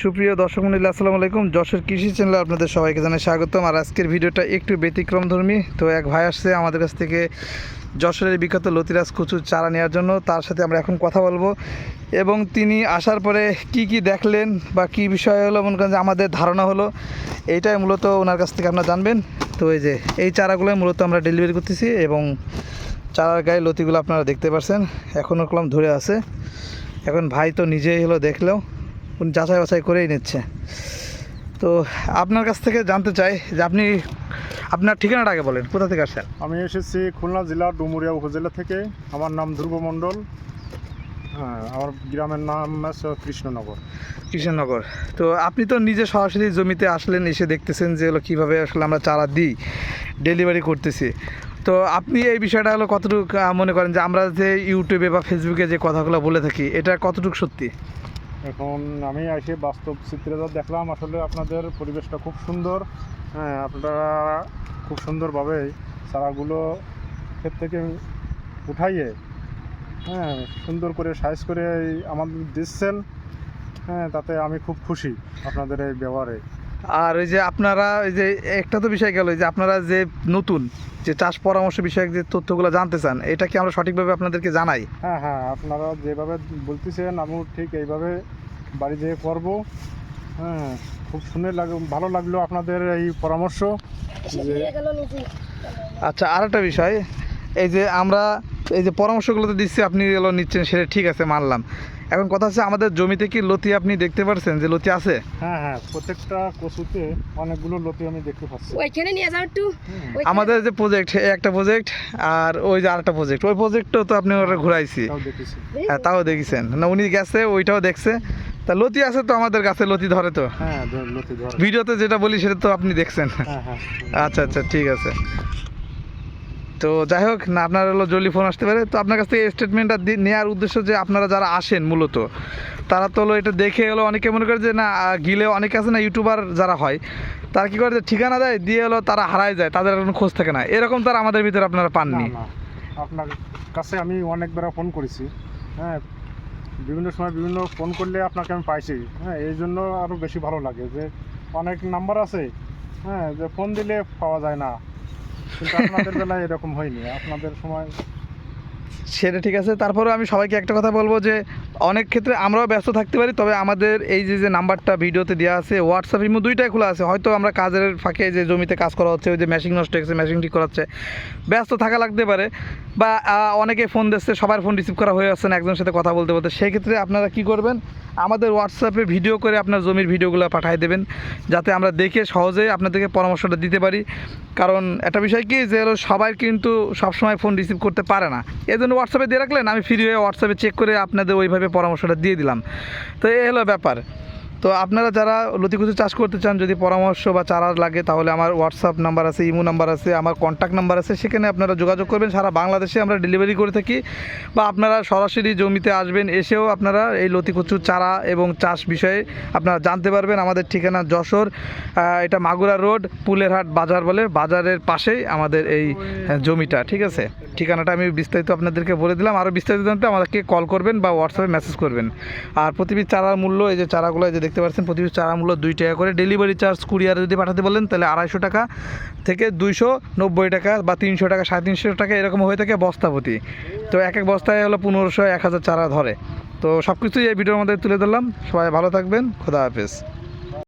সুপ্রিয় দর্শক মন্ডলী, আসসালামু আলাইকুম। যশোর কৃষি চ্যানেলে আপনাদের সবাইকে জানাই স্বাগতম। আর আজকের ভিডিওটা একটু ব্যতিক্রমধর্মী তো এক ভাই আসছে আমাদের কাছ থেকে যশোরের বিখ্যাত লতিরাজ কচুর চারা নেওয়ার জন্য। তার সাথে আমরা এখন কথা বলব। এবং তিনি আসার পরে কি কি দেখলেন বা কি বিষয় হলো, মনে করেন যে আমাদের ধারণা হলো, এইটাই মূলত ওনার কাছ থেকে আপনারা জানবেন। তো এই যে, এই চারাগুলোই মূলত আমরা ডেলিভারি করতেছি এবং চারার গায়ে লতিগুলো আপনারা দেখতে পাচ্ছেন এখনও কলম ধরে আছে। এখন ভাই তো নিজেই হলো দেখলেও উনি যাচাই বাছাই করেই নিচ্ছে। তো আপনার কাছ থেকে জানতে চাই যে আপনি আপনার ঠিকানাটা আগে বলেন কোথা থেকে আসছেন? আমি এসেছি খুলনা জেলার ডুমুরিয়া উপজেলা থেকে। আমার নাম ধ্রুব মণ্ডল। হ্যাঁ আমার গ্রামের নাম আছে কৃষ্ণনগর। কৃষ্ণনগর। তো আপনি তো নিজে সরাসরি জমিতে আসলেন এসে দেখতেছেন যে হলো কীভাবে আসলে আমরা চারা দিই ডেলিভারি করতেছি। তো আপনি এই বিষয়টা হলো কতটুকু মনে করেন যে আমরা যে ইউটিউবে বা ফেসবুকে যে কথাগুলো বলে থাকি এটা কতটুকু সত্যি? এখন আমি এসে বাস্তব চিত্রে যা দেখলাম, আসলে আপনাদের পরিবেশটা খুব সুন্দর। হ্যাঁ আপনারা খুব সুন্দরভাবে চারাগুলো ক্ষেত থেকে উঠাইয়ে হ্যাঁ সুন্দর করে সাইজ করে আমাদের দিচ্ছেন। হ্যাঁ তাতে আমি খুব খুশি আপনাদের এই ব্যবহারে। আর ওই যে আপনারা ওই যে একটা তো বিষয় গেল যে আপনারা যে নতুন যে চাষ পরামর্শ বিষয়ক যে তথ্যগুলো জানতে চান এটা কি আমরা সঠিকভাবে আপনাদেরকে জানাই? হ্যাঁ হ্যাঁ আপনারা যেভাবে বলতেছেন আমিও ঠিক এইভাবে বাড়ি যেয়ে করব। হ্যাঁ খুব শুনে লাগ ভালো লাগল আপনাদের এই পরামর্শ। আচ্ছা আর একটা বিষয় এই যে আমরা এই যে পরামর্শগুলো তো দিচ্ছি আপনি এগুলো নিচ্ছেন সেটা ঠিক আছে মানলাম। এখন কথা হচ্ছে আমাদের জমিতে কি লতি আপনি দেখতে পাচ্ছেন যে লতি আছে? হ্যাঁ হ্যাঁ প্রত্যেকটা কচুতে অনেকগুলো লতি আমি দেখতে পাচ্ছি। ওইখানে নিয়ে যাও একটু। আমাদের যে প্রজেক্ট একটা প্রজেক্ট আর ওই যে আরেকটা প্রজেক্ট ওই প্রজেক্টও তো আপনি ওরা ঘুরাইছি। তাও দেখেছি। হ্যাঁ তাও দেখেছেন। না উনি গেছে ওইটাও দেখছে। তা লতি আছে তো আমাদের গাছে লতি ধরে তো? হ্যাঁ লতি ধরে। ভিডিওতে যেটা বলি সেটা তো আপনি দেখছেন। হ্যাঁ হ্যাঁ। আচ্ছা আচ্ছা ঠিক আছে। তো যাই হোক, না, আপনার হলো জলদি ফোন আসতে পারে। তো আপনার কাছ থেকে স্টেটমেন্টটা নেওয়ার উদ্দেশ্য যে আপনারা যারা আসেন মূলত, তারা তো হলো এটা দেখে হলো অনেকে মনে করে যে, না গিলে অনেকে আছে না ইউটিউবার যারা হয়, তারা কি করে যে ঠিকানা দেয়, দিয়ে হলো তারা হারায় যায়, তাদের কোনো খোঁজ থাকে না। এরকম তার আমাদের ভিতরে আপনারা পাননি। আপনার কাছে আমি অনেকবার ফোন করেছি হ্যাঁ। বিভিন্ন সময় বিভিন্ন ফোন করলে আপনাকে আমি পাইছি হ্যাঁ। এই জন্য আরও বেশি ভালো লাগে যে, অনেক নাম্বার আছে হ্যাঁ যে ফোন দিলে পাওয়া যায় না। কিন্তু আপনাদের বেলায় এরকম হয়নি। আপনাদের সময় সেটা ঠিক আছে। তারপরে আমি সবাইকে একটা কথা বলব যে অনেক ক্ষেত্রে আমরাও ব্যস্ত থাকতে পারি, তবে আমাদের এই যে যে নাম্বারটা ভিডিওতে দেওয়া আছে হোয়াটসঅ্যাপ ইমো দুইটাই খোলা আছে। হয়তো আমরা কাজের ফাঁকে যে জমিতে কাজ করা হচ্ছে, ওই যে মেশিন নষ্ট হয়েছে মেশিন ঠিক করাচ্ছে ব্যস্ত থাকা লাগতে পারে। বা অনেকে ফোন দিচ্ছে, সবার ফোন রিসিভ করা হয়ে আসছে না, একজনের সাথে কথা বলতে বলতে। সেই ক্ষেত্রে আপনারা কি করবেন? আমাদের হোয়াটসঅ্যাপে ভিডিও করে আপনার জমির ভিডিওগুলো পাঠিয়ে দেবেন, যাতে আমরা দেখে সহজেই আপনাদেরকে পরামর্শটা দিতে পারি। কারণ একটা বিষয় কি, যে হলো সবাই কিন্তু সবসময় ফোন রিসিভ করতে পারে না। এই জন্য হোয়াটসঅ্যাপে দিয়ে রাখলেন, আমি ফ্রি হয়ে হোয়াটসঅ্যাপে চেক করে আপনাদের ওইভাবে পরামর্শটা দিয়ে দিলাম। তো এই হলো ব্যাপার। তো আপনারা যারা লতিকুচু চাষ করতে চান, যদি পরামর্শ বা চারা লাগে, তাহলে আমার হোয়াটসঅ্যাপ নাম্বার আছে, ইমো নাম্বার আছে, আমার কন্ট্যাক্ট নাম্বার আছে, সেখানে আপনারা যোগাযোগ করবেন। সারা বাংলাদেশে আমরা ডেলিভারি করে থাকি বা আপনারা সরাসরি জমিতে আসবেন, এসেও আপনারা এই লতিকুচু চারা এবং চাষ বিষয়ে আপনারা জানতে পারবেন। আমাদের ঠিকানা যশোর এটা মাগুরা রোড, পুলেরহাট বাজার বলে, বাজারের পাশেই আমাদের এই জমিটা, ঠিক আছে? ঠিকানাটা আমি বিস্তারিত আপনাদেরকে বলে দিলাম। আরও বিস্তারিত জানতে আমাদেরকে কল করবেন বা হোয়াটসঅ্যাপে মেসেজ করবেন। আর প্রতিটি চারার মূল্য, এই যে চারাগুলো, এই যে দেখতে পাচ্ছেন, প্রতিটি চারা মূল্য দুই টাকা করে। ডেলিভারি চার্জ কুরিয়ারে যদি পাঠাতে বলেন, তাহলে আড়াইশো টাকা থেকে দুইশো নব্বই টাকা বা তিনশো টাকা, সাড়ে তিনশো টাকা এরকম হয়ে থাকে বস্তা প্রতি। তো এক এক বস্তায় হলো পনেরোশো, এক হাজার চারা ধরে। তো সব কিছুই এই ভিডিওর মধ্যে তুলে ধরলাম। সবাই ভালো থাকবেন। খোদা হাফেজ।